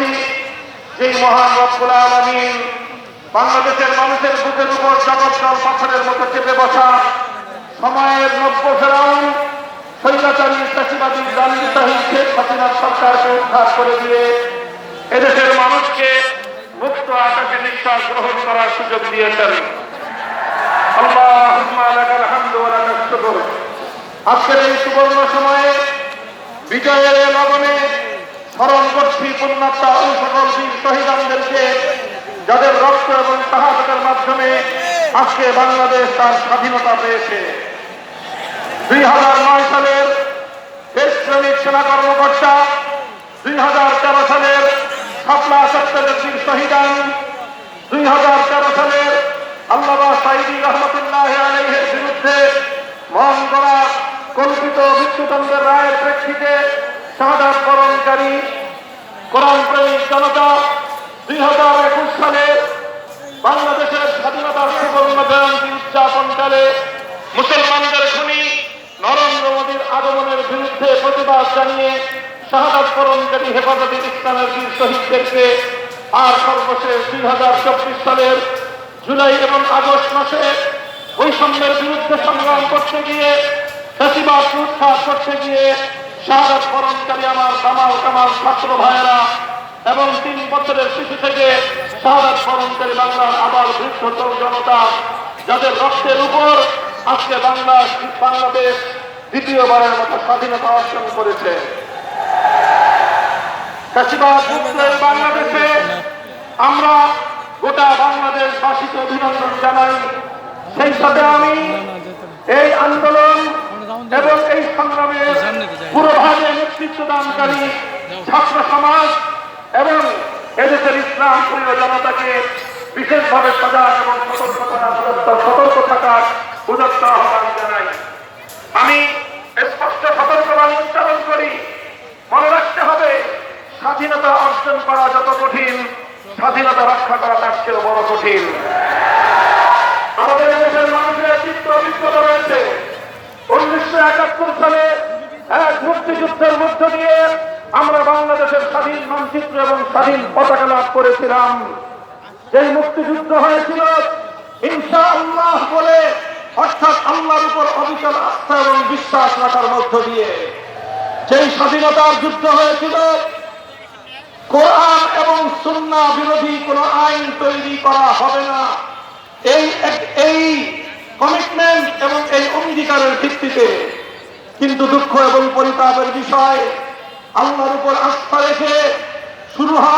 করছি সেই মহান রব্বুল আলমিন বাংলাদেশের মানুষের বুকের উপর জগৎজল পাথরের মতো চেপে বসা সময়ের নব্য ফেরাউন, স্বৈরাচারী, চাষিবাদী জালিতাহী শেখ হাসিনার সরকারকে উদ্ধার করে দিয়ে এদেশের মানুষকে মুক্ত আকাশে নিঃশ্বাস গ্রহণ করার সুযোগ দিয়েছেন। আজকের এই সুবর্ণ সময়ে বিজয়ের লগনে স্মরণ করছি পুণ্যাত্মা ও সকল বীর শহীদানদেরকে, যাদের রক্ত এবং শাহাদতের মাধ্যমে আজকে বাংলাদেশ তার স্বাধীনতা পেয়েছে। দুই হাজার নয় সালের দেশপ্রেমিক সেনা কর্মকর্তা, দুই হাজার তেরো সালের শাপলা সত্তরের বীর শহীদান, দুই হাজার তেরো সালের আল্লাহ সাইদি রহমতুল্লাহ আলহের বিরুদ্ধে মন করা কল্পিত মৃত্যুদণ্ডের রায়ের প্রেক্ষিতে শাহাদ বরণকারী কোরআন প্রেমিক জনতা দুই হাজার একুশ সালে বাংলাদেশের স্বাধীনতার সুবর্ণ জয়ন্তী উদযাপনকালে মুসলমানদের খুনি নরেন্দ্র মোদীর আগমনের বিরুদ্ধে প্রতিবাদ জানিয়ে শাহাদ বরণকারী হেফাজতে ইসলামের বীর শহীদদেরকে আর সর্বশেষ দুই হাজার চব্বিশ সালের জুলাই এবং আগস্ট মাসে বৈষম্যের বিরুদ্ধে সংগ্রাম করতে গিয়ে ফেসিবাদ উৎখাত করতে গিয়ে শাহাদ বরণকারী আমার কামাল কামাল ছাত্র ভাইয়েরা, এবং তিন বছরের শিশু থেকে শাহাদ বরণকারী বাংলার আবার বৃদ্ধ জনতা, যাদের রক্তের উপর আজকে বাংলা বাংলাদেশ দ্বিতীয়বারের মতো স্বাধীনতা অর্জন করেছে। বাংলাদেশে আমরা গোটা বাংলাদেশবাসীকে অভিনন্দন জানাই। সেই সাথে আমি এই আন্দোলন এবং এই সংগ্রামে পুরোভাগে দানকারী ছাত্র সমাজ এবং এদেশের ইসলাম প্রিয় জনতাকে বিশেষভাবে সজাগ এবং সতর্ক থাকার সতর্ক থাকার উদত্ত আহ্বান জানাই আমি স্পষ্ট সতর্কবাণী উচ্চারণ করি। মনে রাখতে হবে, স্বাধীনতা অর্জন করা যত কঠিন, স্বাধীনতা রক্ষা করা তার চেয়ে বড় কঠিন। আমাদের দেশের মানুষের চিত্র অভিজ্ঞতা রয়েছে। উনিশশো একাত্তর সালে এক মুক্তিযুদ্ধের মধ্য দিয়ে আমরা বাংলাদেশের স্বাধীন মানচিত্র এবং স্বাধীন পতাকা লাভ করেছিলাম। যেই মুক্তিযুদ্ধ হয়েছিল ইনশা আল্লাহ বলে, অর্থাৎ আল্লাহর উপর অবিচল আস্থা এবং বিশ্বাস রাখার মধ্য দিয়ে যেই স্বাধীনতার যুদ্ধ হয়েছিল, কোরআন এবং সুন্না বিরোধী কোন আইন তৈরি করা হবে না। এই এই কমিটমেন্ট এবং এই অঙ্গীকারের ভিত্তিতে কিন্তু দুঃখ এবং পরিতাপের বিষয় আল্লাহর উপর আস্থা রেখে শুরু হয়